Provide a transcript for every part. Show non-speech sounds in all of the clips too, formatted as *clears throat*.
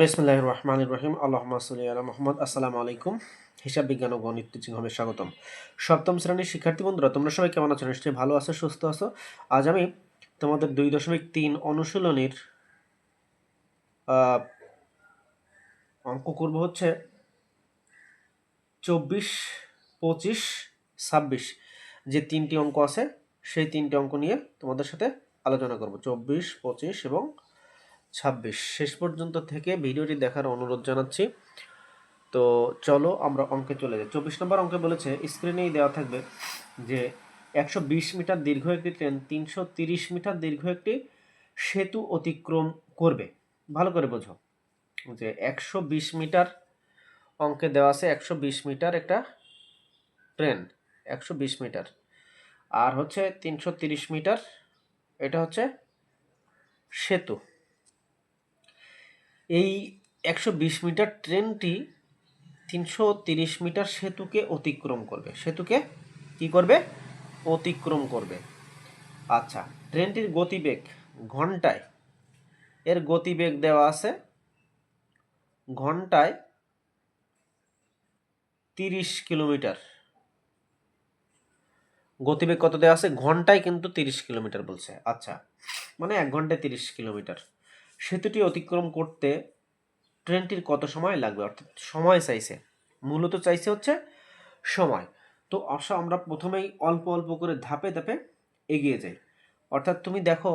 বিসমিল্লাহ রহমান রহিম আল্লাহ সাল্লি আলা মোহাম্মদ। আসসালামু আলাইকুম। হিসাব বিজ্ঞান ও গণিত টিচিং হবে স্বাগতম। সপ্তম শ্রেণির শিক্ষার্থী বন্ধুরা, তোমরা সবাই কেমন আছো? নিশ্চয়ই ভালো আছো, সুস্থ আছো? আজ আমি তোমাদের দুই দশমিক তিন অনুশীলনের অঙ্ক করব হচ্ছে চব্বিশ, পঁচিশ, ছাব্বিশ। যে তিনটি অঙ্ক আছে, সেই তিনটি অঙ্ক নিয়ে তোমাদের সাথে আলোচনা করব। চব্বিশ, পঁচিশ এবং ছাব্বিশ। শেষ পর্যন্ত থেকে ভিডিওটি দেখার অনুরোধ জানাচ্ছি। তো চলো আমরা অঙ্কে চলে যাই। চব্বিশ নম্বর অঙ্কে বলেছে স্ক্রিনেই দেওয়া থাকবে যে একশো বিশ মিটার দীর্ঘ একটি ট্রেন তিনশো মিটার দীর্ঘ একটি সেতু অতিক্রম করবে। ভালো করে বোঝো যে একশো বিশ মিটার অঙ্কে দেওয়া আছে, একশো বিশ মিটার একটা ট্রেন, একশো বিশ মিটার। আর হচ্ছে তিনশো মিটার, এটা হচ্ছে সেতু। এই একশো বিশ মিটার ট্রেনটি তিনশো তিরিশ মিটার সেতুকে অতিক্রম করবে। সেতুকে কি করবে? অতিক্রম করবে। আচ্ছা ট্রেনটির গতিবেগ ঘন্টায়, এর গতিবেগ দেওয়া আছে ঘন্টায় তিরিশ কিলোমিটার। গতিবেগ কত দেওয়া আছে? ঘন্টায় কিন্তু তিরিশ কিলোমিটার বলছে। আচ্ছা মানে এক ঘন্টায় তিরিশ কিলোমিটার। সেতুটি অতিক্রম করতে ট্রেনটির কত সময় লাগবে? অর্থাৎ সময় চাইছে। মূলত চাইছে হচ্ছে সময়। তো আসা, আমরা প্রথমেই অল্প অল্প করে ধাপে ধাপে এগিয়ে যাই। অর্থাৎ তুমি দেখো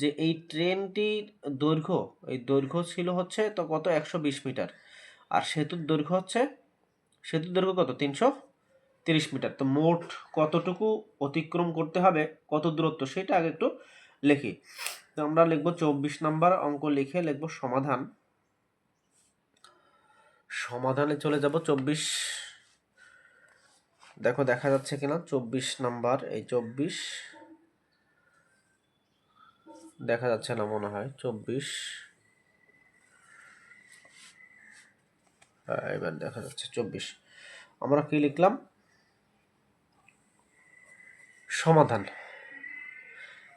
যে এই ট্রেনটির দৈর্ঘ্য, এই দৈর্ঘ্য ছিল হচ্ছে তো কত? একশো বিশ মিটার। আর সেতুর দৈর্ঘ্য হচ্ছে, সেতুর দৈর্ঘ্য কত? তিনশো তিরিশ মিটার। তো মোট কতটুকু অতিক্রম করতে হবে, কত দূরত্ব, সেটা আগে একটু লিখি। আমরা লিখব চব্বিশ নাম্বার অঙ্ক লিখে লিখব সমাধান। সমাধানে চলে যাব চব্বিশ। দেখো দেখা যাচ্ছে কিনা, চব্বিশ নাম্বার, এই চব্বিশ। দেখা যাচ্ছে না মনে হয়, চব্বিশ। এবার দেখা যাচ্ছে চব্বিশ। আমরা কি লিখলাম? সমাধান।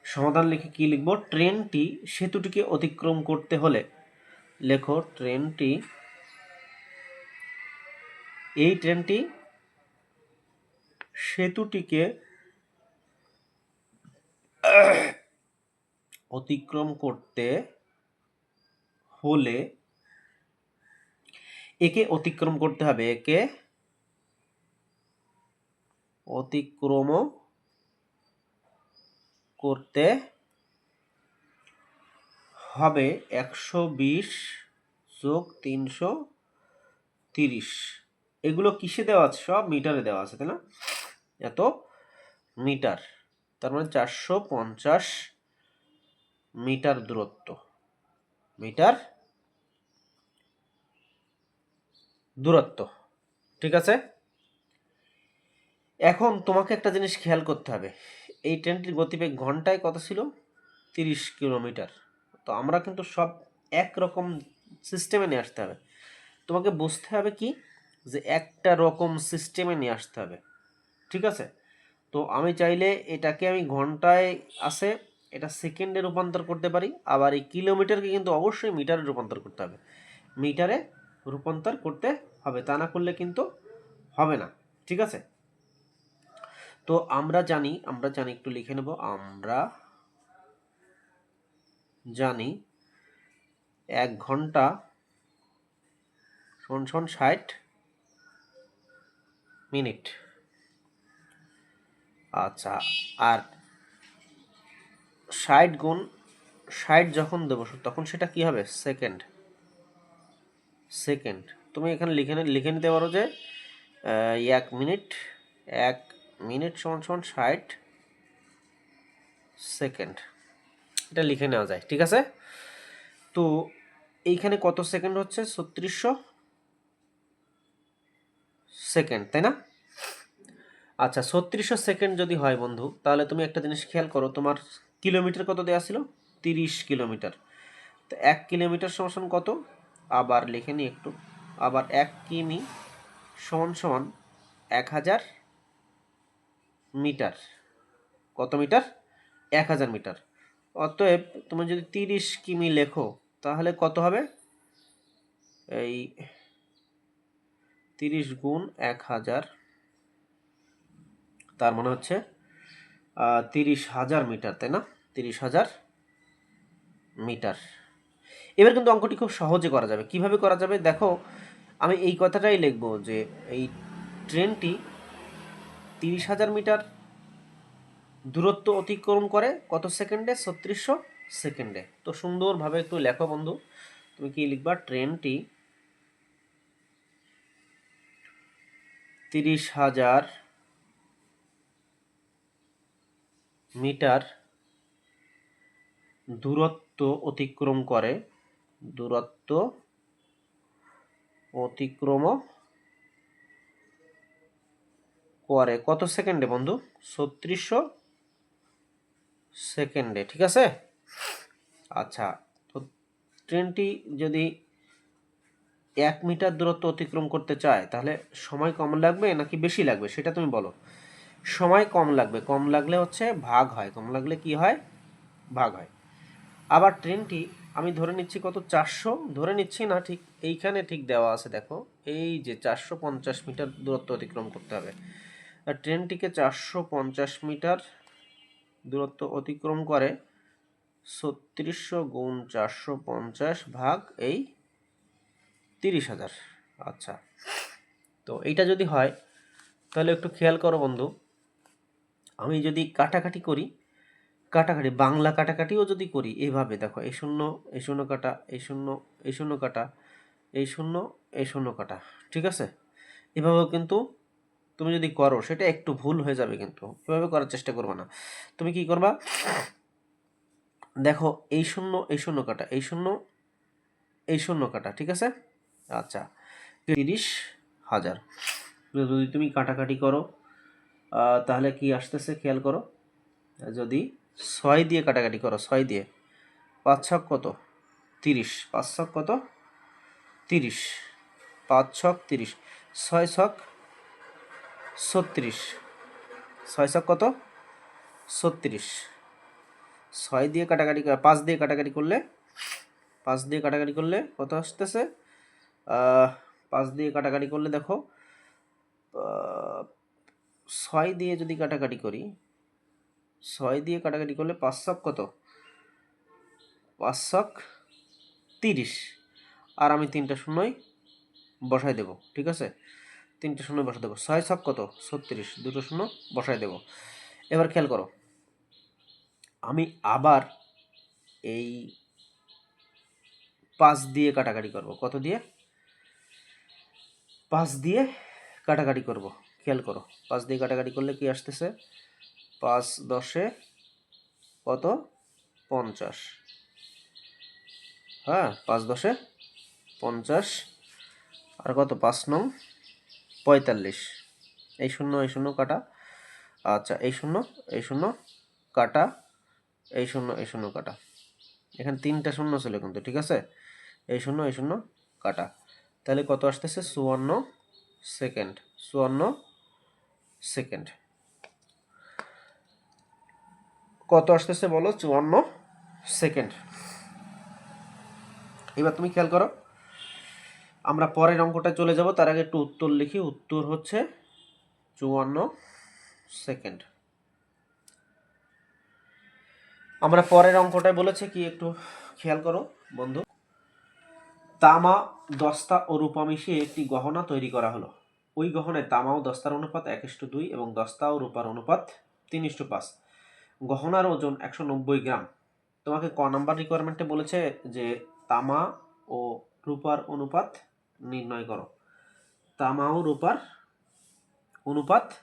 সমাধান লিখে কি লিখব? ট্রেনটি সেতুটিকে অতিক্রম করতে হলে লেখো ট্রেনটি, এই ট্রেনটি সেতুটিকে অতিক্রম করতে হলে একে অতিক্রম করতে হবে, একে অতিক্রম করতে হবে একশো বিশ যোগ তিনশো তিরিশ। এগুলো কিসে দেওয়া আছে? সব মিটারে দেওয়া আছে, তাই না? এত মিটার। তার মানে চারশো পঞ্চাশ মিটার দূরত্ব। মিটার দূরত্ব। ঠিক আছে? এখন তোমাকে একটা জিনিস খেয়াল করতে হবে। এই ট্রেনটির গতিবেগ ঘন্টায় কত ছিল? তিরিশ কিলোমিটার। তো আমরা কিন্তু সব একরকম সিস্টেমে নিয়ে আসতে হবে। তোমাকে বুঝতে হবে কি? যে একটা রকম সিস্টেমে নিয়ে আসতে হবে। ঠিক আছে? তো আমি চাইলে এটাকে আমি ঘন্টায় আসে এটা সেকেন্ডে রূপান্তর করতে পারি। আবার এই কিলোমিটারকে কিন্তু অবশ্যই মিটারে রূপান্তর করতে হবে। মিটারে রূপান্তর করতে হবে। তা না করলে কিন্তু হবে না। ঠিক আছে? তো আমরা জানি আমরা জানি, একটু লিখে নেব। আমরা জানি এক ঘণ্টা শোন শোন, ষাট মিনিট। আচ্ছা আর ষাট গুণ, ষাট যখন দেবো, তখন সেটা কি হবে? সেকেন্ড। সেকেন্ড। তুমি এখানে লিখে লিখে নিতে পারো যে এক মিনিট, এক মিনিট সমান সমান ষাট সেকেন্ড। এটা লিখে নেওয়া যায়, ঠিক আছে? তো এইখানে কত সেকেন্ড হচ্ছে? ছত্রিশশো সেকেন্ড, তাই না? আচ্ছা ছত্রিশশো সেকেন্ড যদি হয় বন্ধু, তাহলে তুমি একটা জিনিস খেয়াল করো, তোমার কিলোমিটার কত দেওয়া ছিল? তিরিশ কিলোমিটার। তো এক কিলোমিটার সমান কত? আবার লিখে নিই একটু। আবার এক কিমি সমান সমান এক হাজার মিটার। কত মিটার? এক হাজার মিটার। অতএব তুমি যদি তিরিশ কিমি লেখো, তাহলে কত হবে? এই তিরিশ গুণ এক হাজার, তার মানে হচ্ছে তিরিশ হাজার মিটার, তাই না? তিরিশ হাজার মিটার। এবার কিন্তু অঙ্কটি খুব সহজে করা যাবে। কীভাবে করা যাবে? দেখো, আমি এই কথাটাই লিখব যে, এই ট্রেনটি তিরিশ হাজার মিটার দূরত্ব অতিক্রম করে কত সেকেন্ডে? ছত্রিশশো সেকেন্ডে। তো সুন্দরভাবে একটু লেখো বন্ধু, তুমি কি লিখবা? ট্রেনটি তিরিশ হাজার মিটার দূরত্ব অতিক্রম করে, দূরত্ব অতিক্রম করে কত সেকেন্ডে বন্ধু? ছত্রিশশো সেকেন্ডে, ঠিক আছে? আচ্ছা তো ট্রেনটি যদি এক মিটার দূরত্ব অতিক্রম করতে চায়, তাহলে সময় কম লাগবে নাকি বেশি লাগবে? সেটা তুমি বলো। সময় কম লাগবে। কম লাগলে হচ্ছে ভাগ হয়। কম লাগলে কি হয়? ভাগ হয়। আবার ট্রেনটি, আমি ধরে নিচ্ছি কত? চারশো? ধরে নিচ্ছি না, ঠিক এইখানে ঠিক দেওয়া আছে, দেখো। এই যে চারশো পঞ্চাশ মিটার দূরত্ব অতিক্রম করতে হবে। ট্রেনটিকে চারশো পঞ্চাশ মিটার দূরত্ব অতিক্রম করে ছত্রিশশো গুণ চারশো পঞ্চাশ ভাগ এই তিরিশ হাজার। আচ্ছা তো এইটা যদি হয়, তাহলে একটু খেয়াল করো বন্ধু। আমি যদি কাটাকাটি করি, কাটাকাটি, বাংলা কাটাকাটিও যদি করি, এভাবে দেখো, এই শূন্য এই শূন্য কাটা, এই শূন্য এই শূন্য কাটা, এই শূন্য এই শূন্য কাটা, ঠিক আছে? এভাবেও কিন্তু তুমি যদি করো, সেটা একটু ভুল হয়ে যাবে কিন্তু। এভাবে করার চেষ্টা করবে না। তুমি কি করবা? দেখো, এই শূন্য এই শূন্য কাটা, এই শূন্য এই শূন্য কাটা, ঠিক আছে? আচ্ছা তিরিশ হাজার। যদি তুমি কাটাকাটি করো তাহলে কি আসতেছে? খেয়াল করো। যদি ছয় দিয়ে কাটাকাটি করো, ছয় দিয়ে, পাঁচ ছক কত? তিরিশ। পাঁচ ছক কত? তিরিশ। পাঁচ ছক তিরিশ। ছয় ছক ছত্রিশ। ছয় ছক কত? ছত্রিশ। ছয় দিয়ে কাটাকাটি পাঁচ দিয়ে কাটাকাটি করলে, পাঁচ দিয়ে কাটাকাটি করলে কত আসতেছে? পাঁচ দিয়ে কাটাকাটি করলে দেখো ছয় দিয়ে যদি কাটাকাটি করি, ছয় দিয়ে কাটাকাটি করলে পাঁচ ছক কত? পাঁচ ছক তিরিশ। আর আমি তিনটা শূন্যই বসাই দেব, ঠিক আছে? তিনটা শূন্য বসাই দেবো। ছয় ছক কত? ছত্রিশ। দুটো শূন্য বসাই দেব। এবার খেয়াল করো, আমি আবার এই পাঁচ দিয়ে কাটাকাটি করব। কত দিয়ে? পাঁচ দিয়ে কাটাকাটি করব। খেয়াল করো, পাঁচ দিয়ে কাটাকাটি করলে কি আসতেছে? পাঁচ দশে কত? পঞ্চাশ। হ্যাঁ পাঁচ দশে পঞ্চাশ। আর কত? পাঁচ নং। পঁয়তাল্লিশ। এই শূন্য এই শূন্য কাটা। আচ্ছা এই শূন্য এই শূন্য কাটা। এই শূন্য এই শূন্য কাটা। এখানে তিনটা শূন্য ছিল কিন্তু, ঠিক আছে? এই শূন্য এই শূন্য কাটা। তাহলে কত আসতেছে? চুয়ান্ন সেকেন্ড চুয়ান্ন সেকেন্ড। কত আসতেছে বলো? চুয়ান্ন সেকেন্ড। এবার তুমি খেয়াল করো। আমরা পরের অঙ্কটা চলে যাব। তার আগে একটু উত্তর লিখি। উত্তর হচ্ছে চুয়ান্ন সেকেন্ড। আমরা পরের অঙ্কটায় বলেছে কি একটু খেয়াল করো বন্ধু। তামা, দস্তা ও রূপা মিশিয়ে একটি গহনা তৈরি করা হলো। ওই গহনায় তামা ও দস্তার অনুপাত এক ইস্টু দুই এবং দস্তা ও রূপার অনুপাত তিন ইস্টু পাঁচ। গহনার ওজন একশো নব্বই গ্রাম। তোমাকে ক নাম্বার রিকোয়ারমেন্টে বলেছে যে তামা ও রূপার অনুপাত নির্ণয় করো। তামা ও রূপার অনুপাত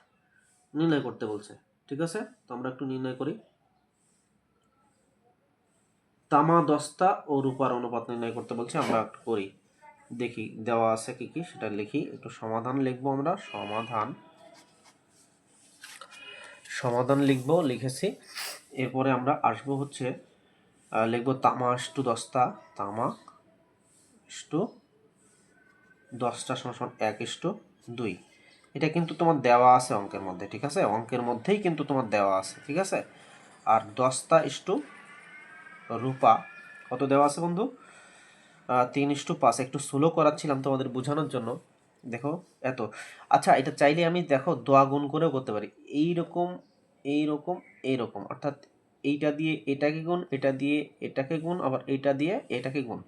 নির্ণয় করতে বলছে। ঠিক আছে? তো আমরা একটু নির্ণয় করি। তামা দস্তা ও রূপার অনুপাত নির্ণয় করতে বলছে, আমরা একটু করি। দেখি, দেওয়া আছে কি কি, সেটা লিখি। একটু সমাধান লিখব আমরা। সমাধান। সমাধান লিখব, লিখেছি। এরপরে আমরা আসব হচ্ছে লিখব তামা দস্তা তামা দশটা সমান সমান এক ইস্টু দুই। এটা কিন্তু তোমার দেওয়া আছে অঙ্কের মধ্যে, ঠিক আছে? অঙ্কের মধ্যেই কিন্তু তোমার দেওয়া আছে, ঠিক আছে? আর দশটা ইস্টু রূপা, কত দেওয়া আছে বন্ধু? তিন ইস্টু পাঁচ। একটু স্লো করাচ্ছিলাম তোমাদের বোঝানোর জন্য। দেখো, এত। আচ্ছা এটা চাইলে আমি, দেখো, দোয়া গুণ করেও করতে পারি। এইরকম এইরকম এইরকম। অর্থাৎ এইটা দিয়ে এটাকে গুণ, এটা দিয়ে এটাকে গুণ, আবার এইটা দিয়ে এটাকে গুণ।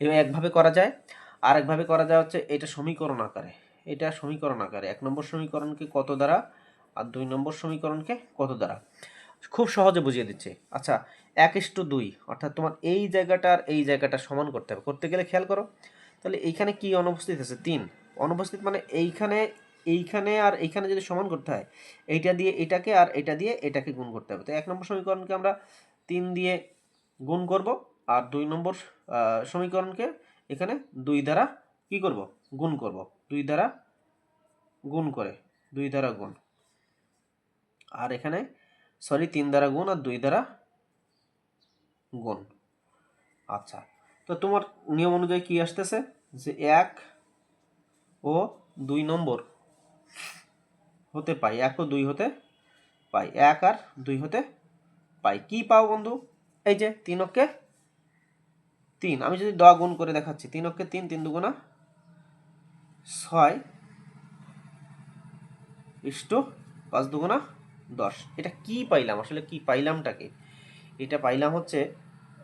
এভাবে একভাবে করা যায়। আর একভাবে করা যায় হচ্ছে এটা সমীকরণ আকারে। এটা সমীকরণ আকারে। এক নম্বর সমীকরণকে কত দ্বারা? আর দুই নম্বর সমীকরণকে কত দ্বারা? খুব সহজে বুঝিয়ে দিচ্ছে। আচ্ছা এক ইস্টু দুই, অর্থাৎ তোমার এই জায়গাটা আর এই জায়গাটা সমান করতে হবে। করতে গেলে খেয়াল করো, তাহলে এইখানে কি অনুপস্থিত আছে? তিন। অনুপস্থিত মানে এইখানে এইখানে আর এইখানে যদি সমান করতে হয়, এইটা দিয়ে এটাকে আর এটা দিয়ে এটাকে গুণ করতে হবে। তো এক নম্বর সমীকরণকে আমরা তিন দিয়ে গুণ করব, আর দুই নম্বর সমীকরণকে এখানে দুই দ্বারা কি করব? গুণ করব। দুই দ্বারা গুণ করে। দুই দ্বারা গুণ। আর এখানে সরি তিন দ্বারা গুণ আর দুই দ্বারা গুণ। আচ্ছা তো তোমার নিয়ম অনুযায়ী কি আসতেছে? যে এক ও দুই নম্বর হতে পাই। এক ও দুই হতে পাই। এক আর দুই হতে পাই। কি পাও বন্ধু? এই যে তিন অক্ষে তিন। আমি যদি দ গুণ করে দেখাচ্ছি, তিন অক্ষে তিন তিন দুগুণা ছয় ইষ্ট পাঁচ দুগুণা দশ। এটা কি পাইলাম? আসলে কি পাইলামটাকে এটা পাইলাম হচ্ছে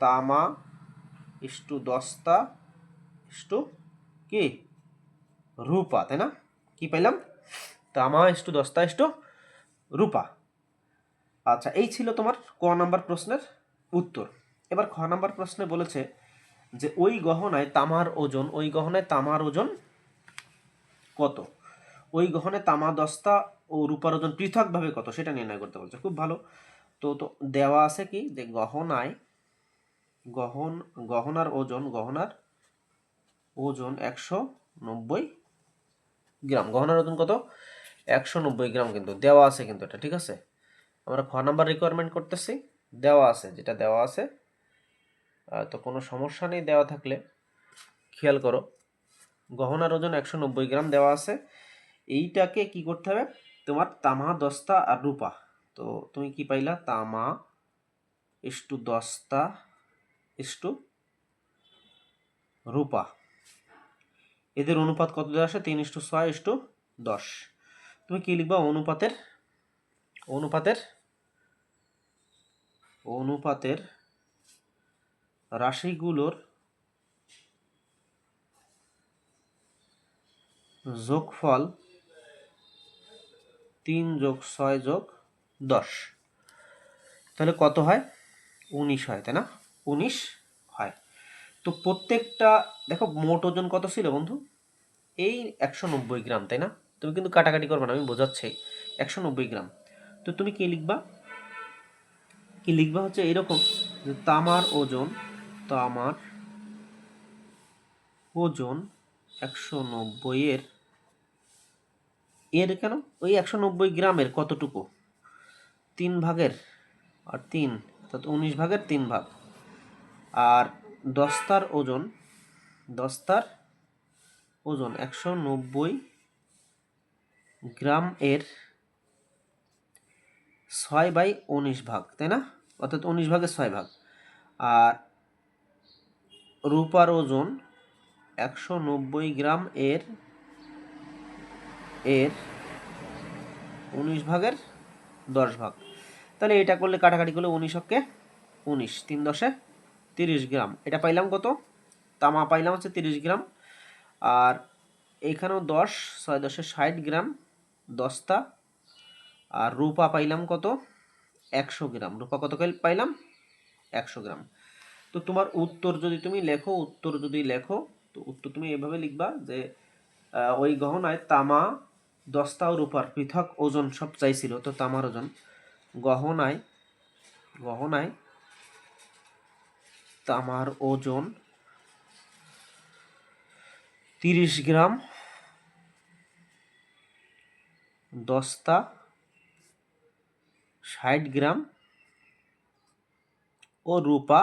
তামা ইষ্টু দস্তা ইষ্টু কি? রূপা, তাই না? কি পাইলাম? তামা ইষ্টু দস্তা ইষ্টু রূপা। আচ্ছা এই ছিল তোমার ক নাম্বার প্রশ্নের উত্তর। এবার খ নাম্বার প্রশ্নে বলেছে যে ওই গহনায় তামার ওজন, ওই গহনায় তামার ওজন কত? ওই গহনে তামা দস্তা ও রূপার ওজন পৃথকভাবে কত? সেটা নির্ণয় করতে বলছে। খুব ভালো। তো তো দেওয়া আছে কি? যে গহনায় গহন, গহনার ওজন গহনার ওজন একশো নব্বই গ্রাম। গহনার ওজন কত? একশো নব্বই গ্রাম কিন্তু। দেওয়া আছে কিন্তু এটা, ঠিক আছে? আমরা খ নাম্বার রিকোয়ারমেন্ট করতেছি। দেওয়া আছে, যেটা দেওয়া আছে তো কোনো সমস্যা নেই দেওয়া থাকলে। খেয়াল করো, গহনার ওজন একশো নব্বই গ্রাম দেওয়া আছে। এইটাকে কি করতে হবে? তোমার তামা, দস্তা আর রূপা। তো তুমি কি পাইলা? তামা ইস্টু দস্তা ইস্টু রূপা। এদের অনুপাত কত দেওয়া আসে তিন ইস্টু ছয় ইস্টু দশ। তুমি কি লিখবা? অনুপাতের অনুপাতের অনুপাতের রাশিগুলোর যোগফল তিন যোগ ছয় যোগ দশ। তাহলে কত হয়? উনিশ হয়, তাই না? উনিশ হয়। তো প্রত্যেকটা, দেখো মোট ওজন কত ছিল বন্ধু? এই একশো নব্বই গ্রাম, তাই না? তুমি কিন্তু কাটাকাটি করবে না, আমি বোঝাচ্ছি। একশো নব্বই গ্রাম। তো তুমি কি লিখবা? কি লিখবা হচ্ছে এরকম যে তামার ওজন তামার ওজন একশো নব্বইয়ের এর কেন? ওই একশো নব্বই গ্রামের কতটুকু? তিন ভাগের আর তিন, অর্থাৎ উনিশ ভাগের তিন ভাগ। আর দস্তার ওজন দস্তার ওজন একশো নব্বই গ্রাম এর ছয় বাই উনিশ ভাগ, তাই না? অর্থাৎ উনিশ ভাগের ছয় ভাগ। আর রূপার ওজন একশো নব্বই গ্রাম এর এর উনিশ ভাগের দশ ভাগ। তাহলে এটা করলে কাটাকাটি করলে উনিশ অক্ষে উনিশ, তিন দশে তিরিশ গ্রাম। এটা পাইলাম কত? তামা পাইলাম হচ্ছে তিরিশ গ্রাম। আর এখানেও দশ, ছয় দশে ষাট গ্রাম দশটা আর রূপা পাইলাম কত? একশো গ্রাম। রূপা কত পাইলাম? একশো গ্রাম। তো তোমার উত্তর যদি তুমি লেখো, উত্তর যদি লেখো, তো উত্তর তুমি এভাবে লিখবা যে ওই গহনায় তামা, দস্তা ও রূপার পৃথক ওজন সব চাইছিল, তো তামার ওজন। গহনায় গহনায় তামার ওজন তিরিশ গ্রাম, দস্তা ষাট গ্রাম ও রূপা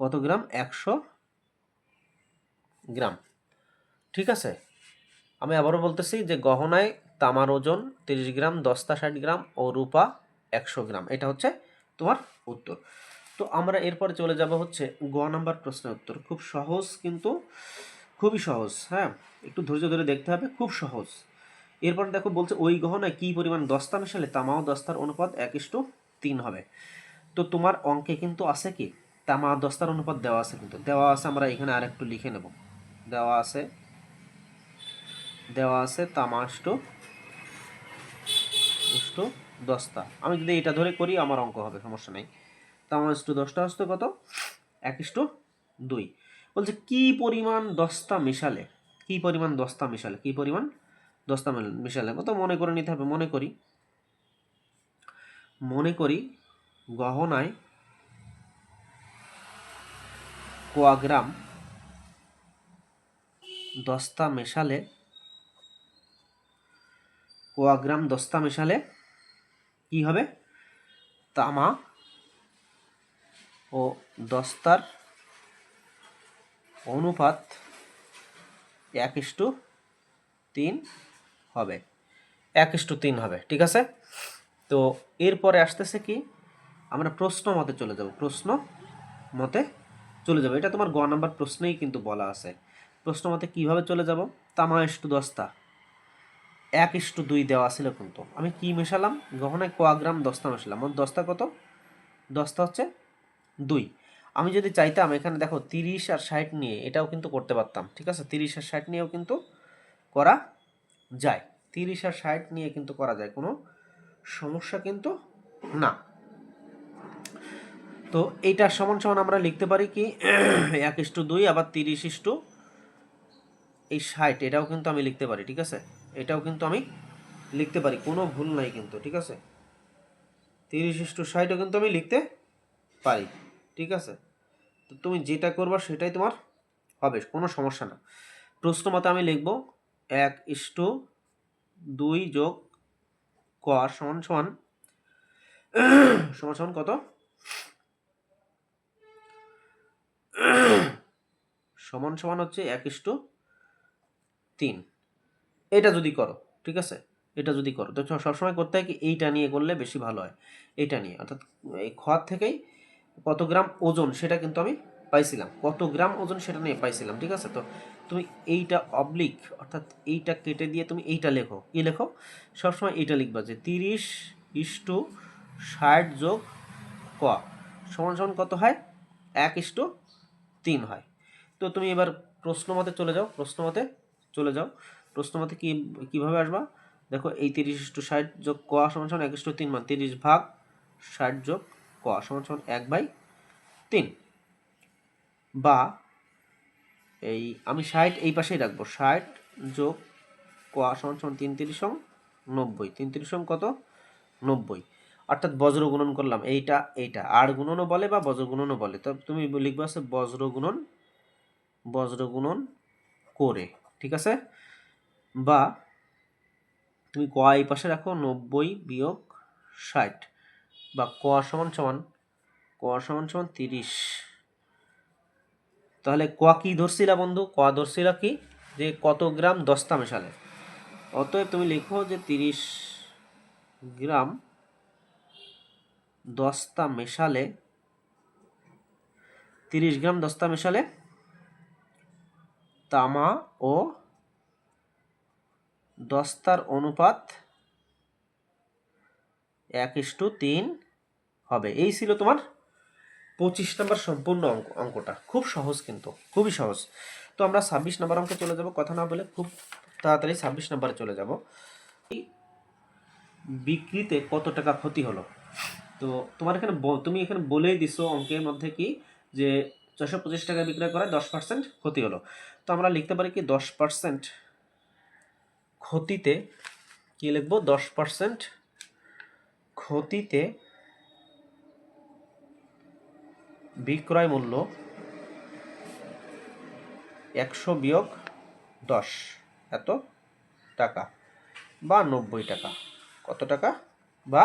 কত গ্রাম? একশো গ্রাম। ঠিক আছে? আমি আবারও বলতেছি যে গহনায় তামার ওজন তিরিশ গ্রাম, দস্তা ষাট গ্রাম ও রূপা একশো গ্রাম। এটা হচ্ছে তোমার উত্তর। তো আমরা এরপরে চলে যাব হচ্ছে গ নাম্বার প্রশ্নের উত্তর। খুব সহজ কিন্তু, খুবই সহজ হ্যাঁ? একটু ধৈর্য ধরে দেখতে হবে, খুব সহজ। এরপর দেখো বলছে, ওই গহনায় কী পরিমাণ দস্তা মেশালে তামা ও দস্তার অনুপাত এক ইস্টু তিন হবে। তো তোমার অঙ্কে কিন্তু আছে কি? তামা দস্তার অনুপাত দেওয়া আছে কিন্তু। দেওয়া আছে আমরা এখানে আর একটু লিখে নেব। দেওয়া আছে দেওয়া আছে তামা ইস্টু ইস্টু দস্তা। আমি যদি এটা ধরে করি, আমার অঙ্ক হবে, সমস্যা নেই। তামা ইস্টু দশটা হচ্ছে কত? এক দুই। বলছে, কি পরিমাণ দস্তা মেশালে? কি পরিমাণ দস্তা মেশালে? কি পরিমাণ দস্তা মেশালে? কত? মনে করে নিতে হবে, মনে করি। মনে করি গহনায় কোয়াগ্রাম দস্তা মেশালে কোয়াগ্রাম দস্তা মেশালে কি হবে? তামা ও দস্তার অনুপাত এক ইস্টু তিন হবে। এক ইস্টু তিন হবে, ঠিক আছে? তো এরপরে আসতেছে কি? আমরা প্রশ্ন মতে চলে যাব, প্রশ্ন মতে চলে যাব। এটা তোমার গ নাম্বার প্রশ্নেই কিন্তু বলা আছে। প্রশ্ন মতে কীভাবে চলে যাব? তামা ইস্টু দস্তা। এক ইস্টু দুই দেওয়া ছিল কিন্তু আমি কি মেশালাম? গহনায় কোয়াগ্রাম দস্তা মেশালাম। আমার দস্তা কত? দস্তা হচ্ছে দুই। আমি যদি চাইতাম এখানে দেখো তিরিশ আর ষাট নিয়ে এটাও কিন্তু করতে পারতাম, ঠিক আছে? তিরিশ আর ষাট নিয়েও কিন্তু করা যায়। তিরিশ আর ষাট নিয়ে কিন্তু করা যায়। কোনো সমস্যা কিন্তু না। তো এইটা সমান সমান আমরা লিখতে পারি কি, *clears throat* এক ইস্টু দুই, আবার তিরিশ ইস্টু এই ষাট, এটাও কিন্তু আমি লিখতে পারি, ঠিক আছে? এটাও কিন্তু আমি লিখতে পারি, কোনো ভুল নাই কিন্তু, ঠিক আছে? তিরিশ ইস্টু ষাটও কিন্তু আমি লিখতে পারি, ঠিক আছে? তো তুমি যেটা করবা সেটাই তোমার হবে, কোনো সমস্যা না। প্রশ্ন মতে আমি লিখব এক ইস্টু দুই যোগ ক সমান সমান *clears throat* সমান সমান কত? সমান সমান হচ্ছে এক ইস্টু তিন। এটা যদি করো, ঠিক আছে? এটা যদি করো, তো সবসময় করতে হয় কি, এইটা নিয়ে করলে বেশি ভালো হয়, এইটা নিয়ে। অর্থাৎ এই খোয়ার থেকেই কত গ্রাম ওজন সেটা কিন্তু আমি পাইছিলাম। কত গ্রাম ওজন সেটা নিয়ে পাইছিলাম, ঠিক আছে? তো তুমি এইটা অবলিক, অর্থাৎ এইটা কেটে দিয়ে তুমি এইটা লেখো। কি লেখো? সবসময় এইটা লিখবা যে তিরিশ ইস্টু ষাট যোগ ক। সমান সমান কত হয়? এক ইস্টু তিন হয়। তো তুমি এবার প্রশ্ন মতে চলে যাও প্রশ্ন মতে চলে যাও। প্রশ্ন মতে কি, কীভাবে আসবা? দেখো, এই তিরিশ ইস্টু ষাট যোগ ক সমান সমান এক ইস্টু তিন মান তিরিশ ভাগ ষাট যোগ ক সমান সমান এক বাই তিন। বা এই আমি ষাট এই পাশেই রাখব। ষাট যোগ ক সমান সমান তিন তিরিশ নব্বই। তিন তিরিশ কত? নব্বই। অর্থাৎ বজ্র গুণন করলাম, এইটা এইটা। আর গুণনও বলে বা বজ্র গুণনও বলে? তো তুমি লিখবে আছে বজ্র গুণন বজ্র গুণন করে, ঠিক আছে? বা তুমি ক এই পাশে রাখো নব্বই বিয়োগ ষাট বা ক সমান সমান, ক সমান সমান তিরিশ। তাহলে ক কি ধরছিলা বন্ধু? ক ধরছিলা কি? যে কত গ্রাম দস্তা মেশালে। অতএব তুমি লিখো যে তিরিশ গ্রাম দস্তা মেশালে, তিরিশ গ্রাম দস্তা মেশালে তামা ও দস্তার অনুপাত এক ইস্টু তিন হবে। এই ছিল তোমার পঁচিশ নাম্বার সম্পূর্ণ অঙ্ক, অঙ্কটা। খুব সহজ কিন্তু, খুবই সহজ। তো আমরা ছাব্বিশ নাম্বার অঙ্কে চলে যাব। কথা না বলে খুব তাড়াতাড়ি ছাব্বিশ নাম্বারে চলে যাব। বিক্রিতে কত টাকা ক্ষতি হলো? তো তোমার এখানে তুমি এখানে বলেই দিছো অঙ্কের মধ্যে কি যে ছশো পঁচিশ টাকা বিক্রয় করায় দশ পার্সেন্ট ক্ষতি হলো। তো আমরা লিখতে পারি কি দশ পার্সেন্ট ক্ষতিতে কি লিখব? দশ পার্সেন্ট ক্ষতিতে বিক্রয় মূল্য একশো বিয়োগ দশ। এত টাকা বা নব্বই টাকা। কত টাকা? বা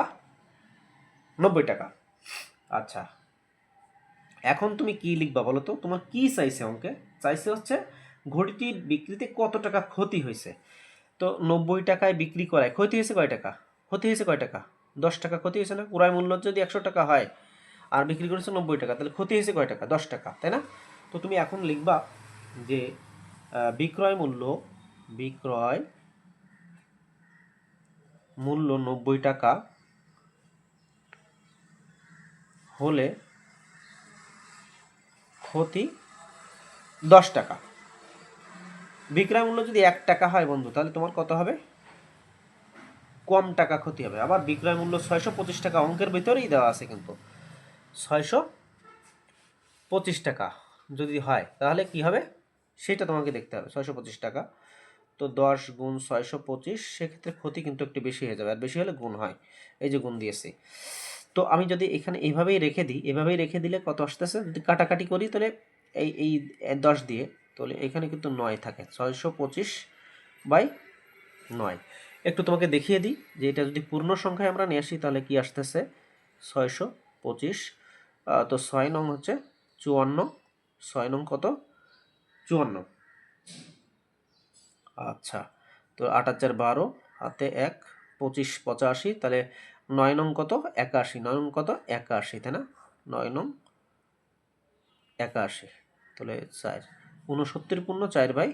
নব্বই টাকা। আচ্ছা। এখন তুমি কি লিখবা বলো তো? তোমার কি চাইছে অঙ্কে? চাইছে হচ্ছে ঘড়িটির বিক্রিতে কত টাকা ক্ষতি হয়েছে? তো নব্বই টাকায় বিক্রি করায়, ক্ষতি হয়েছে কয় টাকা? ক্ষতি হয়েছে কয় টাকা? দশ টাকা ক্ষতি হয়েছে না? ক্রয় মূল্য যদি একশো টাকা হয় আর বিক্রি করেছে নব্বই টাকা, তাহলে ক্ষতি হয়েছে কয় টাকা? দশ টাকা, তাই না? তো তুমি এখন লিখবা যে বিক্রয় মূল্য বিক্রয় মূল্য নব্বই টাকা হলে ক্ষতি দশ টাকা। বিক্রয় মূল্য যদি এক টাকা হয় বন্ধু, তাহলে তোমার কত হবে? কম টাকা ক্ষতি হবে। আবার বিক্রয় মূল্য ছয়শো পঁচিশ টাকা অঙ্কের ভিতরেই দেওয়া আছে কিন্তু। ছয়শো পঁচিশ টাকা যদি হয়, তাহলে কি হবে? সেটা তোমাকে দেখতে হবে, ছয়শো পঁচিশ টাকা। তো দশ গুণ ছয়শো পঁচিশ, সেক্ষেত্রে ক্ষতি কিন্তু একটু বেশি হয়ে যাবে। আর বেশি হলে গুণ হয়। এই যে গুণ দিয়েছি। তো আমি যদি এখানে এইভাবেই রেখে দিই, এভাবেই রেখে দিলে কত আসতেছে? যদি কাটাকাটি করি তাহলে এই এই দশ দিয়ে, তাহলে এখানে কিন্তু নয় থাকে, ছয়শো পঁচিশ বাই নয়। একটু তোমাকে দেখিয়ে দিই যে এটা যদি পূর্ণ সংখ্যায় আমরা নিয়ে আসি তাহলে কি আসতেছে? ছয়শো পঁচিশ তো ছয় নং হচ্ছে চুয়ান্ন, ছয় নং কত? চুয়ান্ন। আচ্ছা তো আট হাজার বারো, হাতে এক, পঁচিশ, পঁচাশি, তাহলে নয় নং কত? একাশি। নয় নং কত? একাশি, তাই না? নয় নং একাশি। তাহলে চার। ঊনসত্তর পূর্ণ চার বাই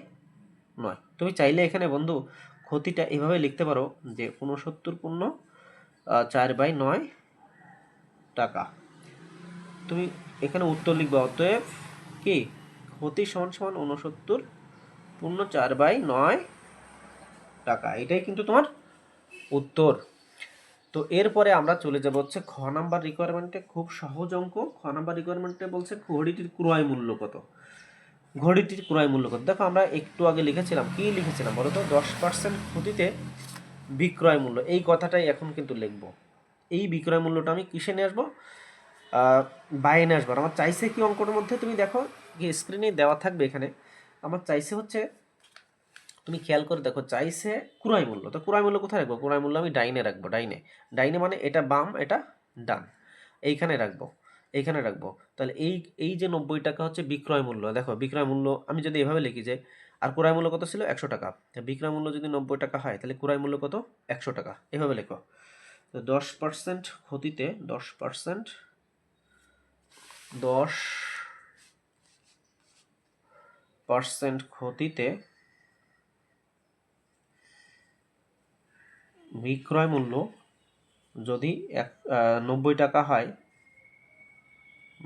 নয়। তুমি চাইলে এখানে বন্ধু ক্ষতিটা এভাবে লিখতে পারো যে ঊনসত্তর পূর্ণ চার বাই নয় টাকা। তুমি এখানে উত্তর লিখবে, অতএব কি? ক্ষতি সমান সমান ঊনসত্তর পূর্ণ চার বাই নয় টাকা। এটাই কিন্তু তোমার উত্তর। তো এরপরে আমরা চলে যাব হচ্ছে খ নাম্বার রিকোয়ারমেন্টে খুব সহজ অঙ্ক। খ নাম্বার রিকোয়ারমেন্টে বলছে ঘড়িটির ক্রয় মূল্য কত? ঘড়িটির ক্রয় মূল্য কত? দেখো আমরা একটু আগে লিখেছিলাম। কি লিখেছিলাম বলো তো? দশ পার্সেন্ট ক্ষতিতে বিক্রয় মূল্য। এই কথাটাই এখন কিন্তু লিখব। এই বিক্রয় মূল্যটা আমি কিসে নিয়ে আসব? বাইরে নিয়ে আসব। আমার চাইছে কি অঙ্কটার মধ্যে? তুমি দেখো স্ক্রিনে দেওয়া থাকবে এখানে। আমার চাইছে হচ্ছে তুমি খেয়াল করে দেখো, চাইছে ক্রয় মূল্য। তো ক্রয় মূল্য কোথায় রাখব? ক্রয় মূল্য আমি ডাইনে রাখব, ডাইনে। ডাইনে মানে এটা বাম, এটা ডান। এইখানে রাখব এইখানে রাখব। তাহলে এই এই যে নব্বই টাকা হচ্ছে বিক্রয় মূল্য। দেখো, বিক্রয় মূল্য, আমি যদি এভাবে লিখি যে, আর ক্রয় মূল্য কত ছিল? একশো টাকা। বিক্রয় মূল্য যদি নব্বই টাকা হয়, তাহলে ক্রয় মূল্য কত? একশো টাকা। এভাবে লেখো। তো দশ পার্সেন্ট ক্ষতিতে, দশ পার্সেন্ট দশ পার্সেন্ট ক্ষতিতে বিক্রয় মূল্য যদি এক নব্বই টাকা হয়,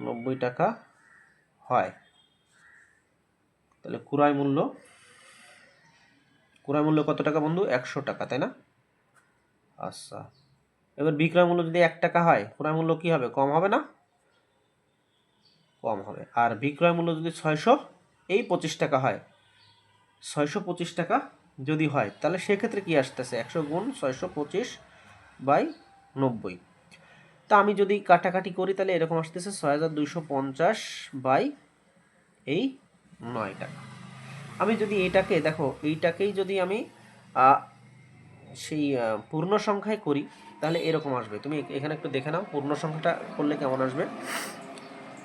নব্বই টাকা হয়, তাহলে ক্রয় মূল্য ক্রয় মূল্য কত টাকা বন্ধু? একশো টাকা, তাই না? আচ্ছা এবার বিক্রয় মূল্য যদি এক টাকা হয় ক্রয় মূল্য কি হবে? কম হবে না? কম হবে। আর বিক্রয় মূল্য যদি ছয়শো, এই পঁচিশ টাকা হয়, ছয়শো পঁচিশ টাকা যদি হয়, তাহলে সেক্ষেত্রে কি আসতেছে? একশো গুণ ছয়শো পঁচিশ বাই নব্বই। তা আমি যদি কাটাকাটি করি, তাহলে এরকম আসতেছে ছয় হাজার দুইশো পঞ্চাশ বাই এই নয় টাকা। আমি যদি এটাকে, দেখো, এইটাকেই যদি আমি সেই পূর্ণ সংখ্যায় করি, তাহলে এরকম আসবে। তুমি এখানে একটু দেখে নাও, পূর্ণ সংখ্যাটা করলে কেমন আসবে?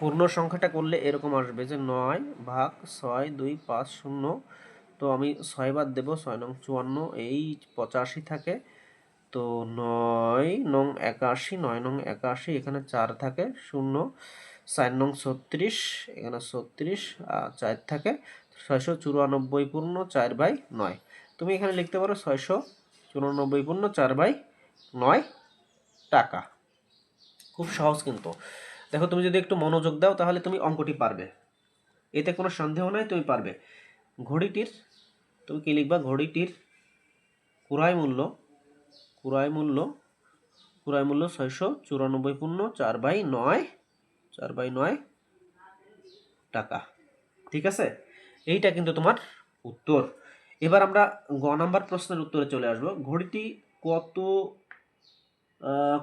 পূর্ণ সংখ্যাটা করলে এরকম আসবে যে নয় ভাগ ছয় দুই পাঁচ শূন্য তো আমি ছয় বাদ দেবো, ছয় নং চুয়ান্ন, এই পঁচাশি থাকে। তো নয় নং একাশি, নয় নং একাশি, এখানে চার থাকে, শূন্য। চার নং ছত্রিশ, এখানে ছত্রিশ চার থাকে, ছয়শো চুরানব্বই পূর্ণ চার বাই নয়। তুমি এখানে লিখতে পারো ছয়শো চুরানব্বই পূর্ণ চার বাই নয় টাকা। খুব সহজ কিন্তু। দেখো, তুমি যদি একটু মনোযোগ দাও, তাহলে তুমি অঙ্কটি পারবে। এতে কোনো সন্দেহ নাই, তুমি পারবে। ঘড়িটির তুমি কি লিখবা? ঘড়িটির ক্রয় মূল্য ক্রয় মূল্য ক্রয় মূল্য ছয়শো চুরানব্বই পূর্ণ চার বাই নয়, চার বাই নয় টাকা। ঠিক আছে? এইটা কিন্তু তোমার উত্তর। এবার আমরা গ নাম্বার প্রশ্নের উত্তরে চলে আসব। ঘড়িটি কত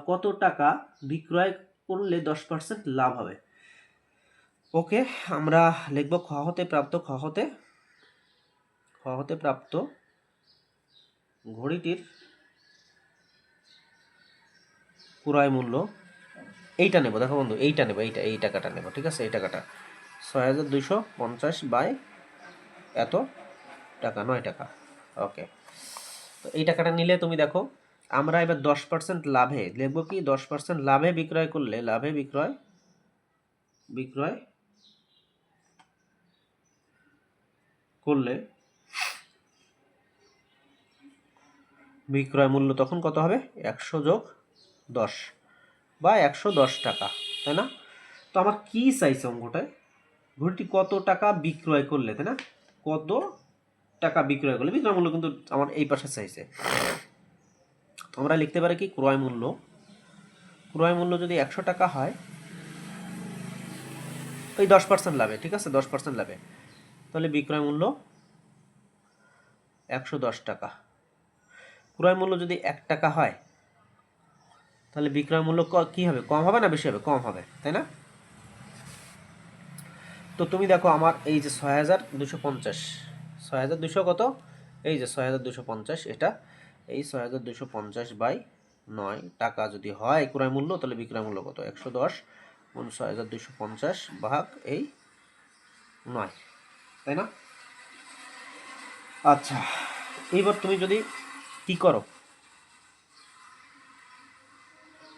কত টাকা বিক্রয় করলে দশ পার্সেন্ট লাভ হবে? ওকে, আমরা লিখব খ হতে, প্রাপ্ত খ হতে। হতে প্রাপ্ত ঘড়িটির ক্রয় মূল্য এইটা নেব। দেখো বন্ধু, এইটা নেব, এইটা, এই টাকাটা নেব, ঠিক আছে? এই টাকাটা। ছয় হাজার পঞ্চাশ বাই এত টাকা, নয় টাকা। ওকে। তো এই টাকাটা নিলে তুমি দেখো, আমরা এবার দশ পার্সেন্ট লাভে, লিখব কি, দশ পার্সেন্ট লাভে বিক্রয় করলে, লাভে বিক্রয় বিক্রয় করলে বিক্রয় মূল্য তখন কত হবে? একশো যোগ দশ বা একশো দশ টাকা, তাই না? তো আমার কি চাইছে অঙ্কটায়? ঘড়িটি কত টাকা বিক্রয় করলে, তাই না? কত টাকা বিক্রয় করলে? বিক্রয় মূল্য কিন্তু আমার এই পাশে চাইছে। তো আমরা লিখতে পারি কি? ক্রয় মূল্য। ক্রয় মূল্য যদি একশো টাকা হয়, ওই দশ পার্সেন্ট লাভে, ঠিক আছে? দশ পার্সেন্ট লাভে। তাহলে বিক্রয় মূল্য একশো দশ টাকা। ক্রয় মূল্য যদি এক টাকা হয়, তাহলে বিক্রয় মূল্য ক- হবে? কম হবে না বেশি হবে? কম হবে, তাই না? তো তুমি দেখো আমার এই যে ছয় হাজার দুশো পঞ্চাশ, ছয় হাজার দুশো কত? এই যে ছয় হাজার দুশো পঞ্চাশ, এটা এই ছয় হাজার দুশো পঞ্চাশ বাই নয় টাকা যদি হয় ক্রয় মূল্য, তাহলে বিক্রয় মূল্য কত? একশো দশ গুণ ছয় হাজার দুশো পঞ্চাশ ভাগ এই নয়, তাই না? আচ্ছা এইবার তুমি যদি কি করো?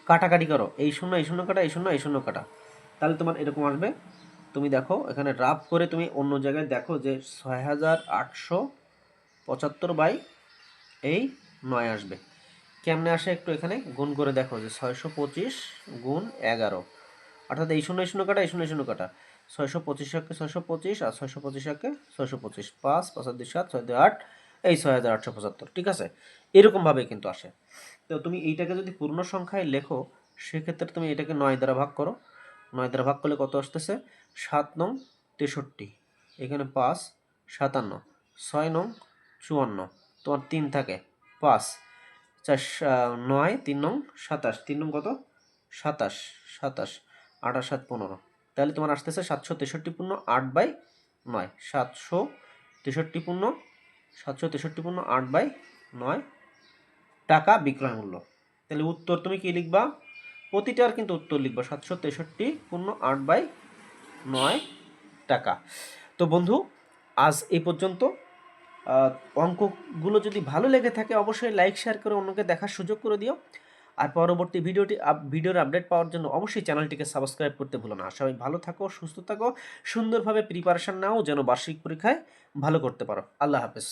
কাটাকাটি করো। এই শূন্য এই শূন্য কাটা, এই শূন্য এই শূন্য কাটা। তাহলে তোমার এরকম আসবে। তুমি দেখো, এখানে রাফ করে তুমি অন্য জায়গায় দেখো যে ছয় হাজার আটশো পঁচাত্তর বাই এই নয় আসবে। কেমনে আসে একটু এখানে? গুণ করে দেখো যে ছয়শো পঁচিশ গুণ এগারো। অর্থাৎ এই শূন্য এই শূন্য কাটা, এই শূন্য শূন্য কাটা। ছয়শো পঁচিশ একে ছয়শো পঁচিশ আর ছয়শো পঁচিশ একে ছয়শো পঁচিশ। পাঁচ পাঁচ দুই, সাত, ছয়, দুই, আট এই ছয় হাজার আটশো পঁচাত্তর, ঠিক আছে? এরকমভাবে কিন্তু আসে। তো তুমি এইটাকে যদি পূর্ণ সংখ্যায় লেখো, সেক্ষেত্রে তুমি এটাকে নয় দ্বারা ভাগ করো। নয় দ্বারা ভাগ করলে কত আসতেছে? সাত নং তেষট্টি। এখানে পাঁচ, সাতান্ন। ছয় নং চুয়ান্ন। তোমার তিন থাকে, পাঁচ। চার, নয়, তিন নং সাতাশ। তিন নং কত? সাতাশ সাতাশ, আঠাশ, সাত, পনেরো। তাহলে তোমার আসতেছে সাতশো তেষট্টি পূর্ণ আট বাই নয়। সাতশো তেষট্টি পূর্ণ সাতশো তেষট্টি পূর্ণ আট বাই নয় টাকা বিক্রয় মূল্য। তাহলে উত্তর তুমি কি লিখবা? প্রতিটার কিন্তু উত্তর লিখবা, সাতশো তেষট্টি পূর্ণ আট বাই নয় টাকা। তো বন্ধু, আজ এই পর্যন্ত। অঙ্কগুলো যদি ভালো লেগে থাকে, অবশ্যই লাইক শেয়ার করে অন্যকে দেখার সুযোগ করে দিও। আর পরবর্তী ভিডিওটি ভিডিওর আপডেট পাওয়ার জন্য অবশ্যই চ্যানেলটিকে সাবস্ক্রাইব করতে ভুলো না। সবাই ভালো থাকো, সুস্থ থাকো, সুন্দরভাবে প্রিপারেশান নাও, যেন বার্ষিক পরীক্ষায় ভালো করতে পারো। আল্লাহ হাফেজ।